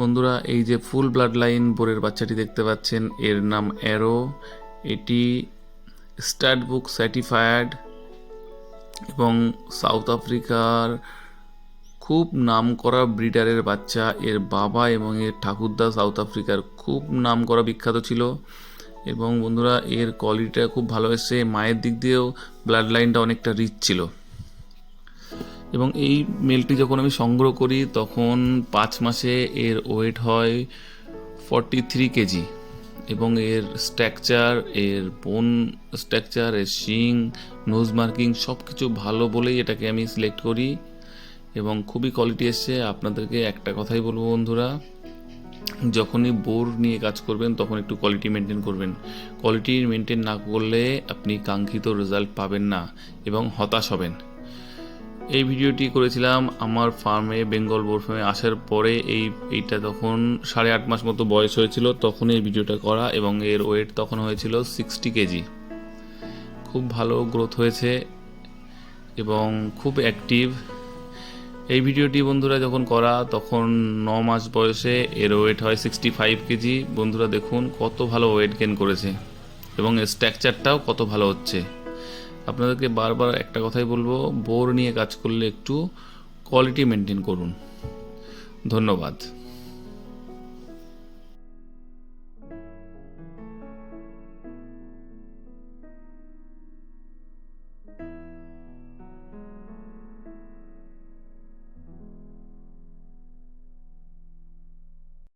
বন্ধুরা, এই যে ফুল ব্লাড লাইন বোরের বাচ্চাটি দেখতে পাচ্ছেন, এর নাম অ্যারো এটি স্টার্ট বুক সার্টিফায়ার্ড এবং সাউথ আফ্রিকার খুব নাম করা ব্রিডারের বাচ্চা। এর বাবা এবং এর ঠাকুরদা সাউথ আফ্রিকার খুব নাম করা বিখ্যাত ছিল। এবং বন্ধুরা, এর কোয়ালিটিটা খুব ভালো এসছে। মায়ের দিক দিয়েও ব্লাড লাইনটা অনেকটা রিচ ছিল। এবং এই মেলটি যখন আমি সংগ্রহ করি, তখন পাঁচ মাসে এর ওয়েট হয় ফর্টি থ্রি কেজি এবং এর স্ট্রাকচার এর বোন স্ট্রাকচার এর শিং নোজ মার্কিং সব কিছু ভালো বলেই এটাকে আমি সিলেক্ট করি এবং খুবই কোয়ালিটি এসছে। আপনাদেরকে একটা কথাই বলব বন্ধুরা, যখনই বোর নিয়ে কাজ করবেন, তখন একটু কোয়ালিটি মেনটেন করবেন। কোয়ালিটি মেনটেন না করলে আপনি কাঙ্ক্ষিত রেজাল্ট পাবেন না এবং হতাশ হবেন। এই ভিডিওটি করেছিলাম আমার ফার্মে, বেঙ্গল বোর ফার্মে আসার পরে এই, এইটা তখন সাড়ে আট মাস মতো বয়স হয়েছিল তখন এই ভিডিওটা করা এবং এর ওয়েট তখন হয়েছিল সিক্সটি কেজি। খুব ভালো গ্রোথ হয়েছে এবং খুব অ্যাক্টিভ এই ভিডিওটি বন্ধুরা যখন করা, তখন ন মাস বয়সে এর ওয়েট হয় সিক্সটি ফাইভ কেজি। বন্ধুরা দেখুন কত ভালো ওয়েট গেন করেছে এবং স্ট্রাকচারটাও কত ভালো হচ্ছে। আপনাদেরকে বারবার একটা কথাই বলব বোর নিয়ে কাজ করলে একটু কোয়ালিটি মেনটেন করুন। ধন্যবাদ।